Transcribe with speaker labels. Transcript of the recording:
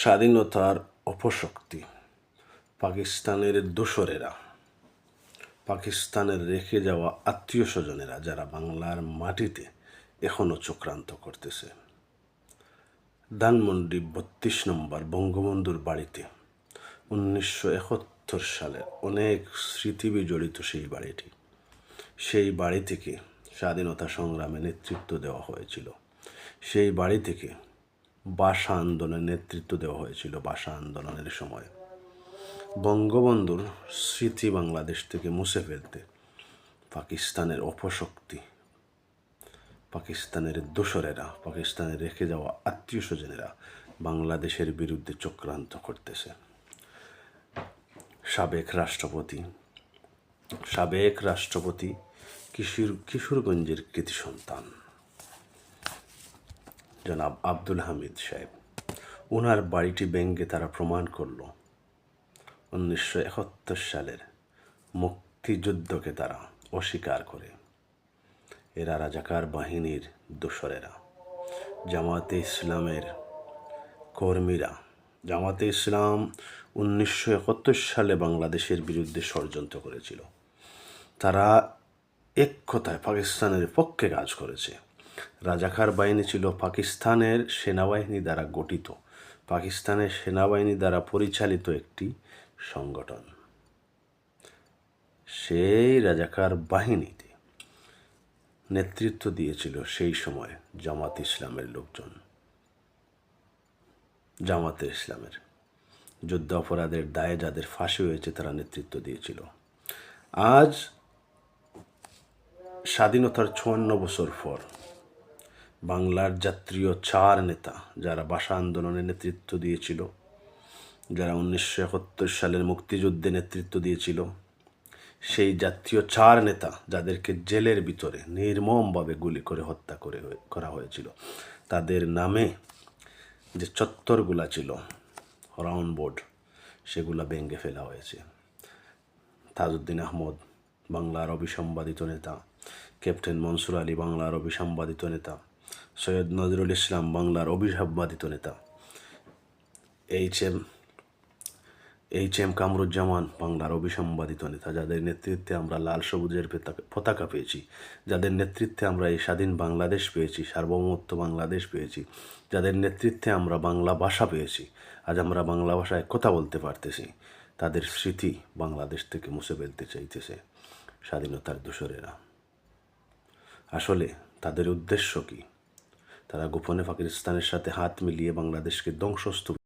Speaker 1: স্বাধীনতার অপশক্তি, পাকিস্তানের দোসরেরা, পাকিস্তানের রেখে যাওয়া আত্মীয় স্বজনেরা যারা বাংলার মাটিতে এখনও চক্রান্ত করতেছে। ধানমন্ডি বত্রিশ নম্বর বঙ্গবন্ধুর বাড়িতে উনিশশো একাত্তর সালে অনেক স্মৃতি বিজড়িত সেই বাড়িটি। সেই বাড়ি থেকে স্বাধীনতা সংগ্রামে নেতৃত্ব দেওয়া হয়েছিল। সেই বাড়ি থেকে ভাষা আন্দোলনের নেতৃত্ব দেওয়া হয়েছিল ভাষা আন্দোলনের সময়। বঙ্গবন্ধুর স্মৃতি বাংলাদেশ থেকে মুছে ফেলতে পাকিস্তানের অপশক্তি, পাকিস্তানের দোসরেরা, পাকিস্তানে রেখে যাওয়া আত্মীয় স্বজনেরা বাংলাদেশের বিরুদ্ধে চক্রান্ত করতেছে। সাবেক রাষ্ট্রপতি সাবেক রাষ্ট্রপতি কিশোর কিশোরগঞ্জের কৃতি সন্তান। জনাব আব্দুল হামিদ সাহেব। ওনার বাড়িটি ব্যঙ্গে তারা প্রমাণ করল। উনিশশো একাত্তর সালের মুক্তিযুদ্ধকে তারা অস্বীকার করে। এরা রাজাকার বাহিনীর দোসরেরা। জামাতে ইসলামের কর্মীরা। জামাতে ইসলাম উনিশশো একাত্তর সালে বাংলাদেশের বিরুদ্ধে ষড়যন্ত্র করেছিল। তারা এক কথায় পাকিস্তানের পক্ষে কাজ করেছে। রাজাকার বাহিনী ছিল পাকিস্তানের সেনাবাহিনী দ্বারা গঠিত। পাকিস্তানের সেনাবাহিনী দ্বারা পরিচালিত একটি সংগঠন। সেই রাজাকার বাহিনীতে নেতৃত্ব দিয়েছিল সেই সময় জামাত ইসলামের লোকজন। জামাতে ইসলামের যুদ্ধ অপরাধের দায়ে যাদের ফাঁসি হয়েছে তারা নেতৃত্ব দিয়েছিল। আজ স্বাধীনতার চুয়ান্ন বছর পর বাংলার জাতীয় চার নেতা যারা ভাষা আন্দোলনে নেতৃত্ব দিয়েছিল, যারা উনিশশো একাত্তর সালের মুক্তিযুদ্ধে নেতৃত্ব দিয়েছিল, সেই জাতীয় চার নেতা যাদেরকে জেলের ভিতরে নির্মমভাবে গুলি করে হত্যা করে করা হয়েছিল। তাদের নামে যে চত্বরগুলা ছিল রাউন্ড বোর্ড, সেগুলা ভেঙে ফেলা হয়েছে। তাজউদ্দিন আহমদ, বাংলার অবিসম্বাদিত নেতা, ক্যাপ্টেন মনসুর আলী, বাংলার অবিসম্বাদিত নেতা সৈয়দ নজরুল ইসলাম বাংলার অবিসম্বাদিত নেতা। H M H M Kamruzzaman বাংলার অভিসম্বাদিত নেতা, যাদের নেতৃত্বে আমরা লাল সবুজের পতাকা পেয়েছি। যাদের নেতৃত্বে আমরা এই স্বাধীন বাংলাদেশ পেয়েছি, সার্বভৌমত্ব বাংলাদেশ পেয়েছি। যাদের নেতৃত্বে আমরা বাংলা ভাষা পেয়েছি, আজ আমরা বাংলা ভাষায় কথা বলতে পারতেছি। তাদের স্মৃতি বাংলাদেশ থেকে মুছে ফেলতে চাইতেছে স্বাধীনতার দোসরেরা। আসলে তাদের উদ্দেশ্য কি? তারা গোপনে পাকিস্তানের সাথে হাত মিলিয়ে বাংলাদেশকে ধ্বংসস্তূপ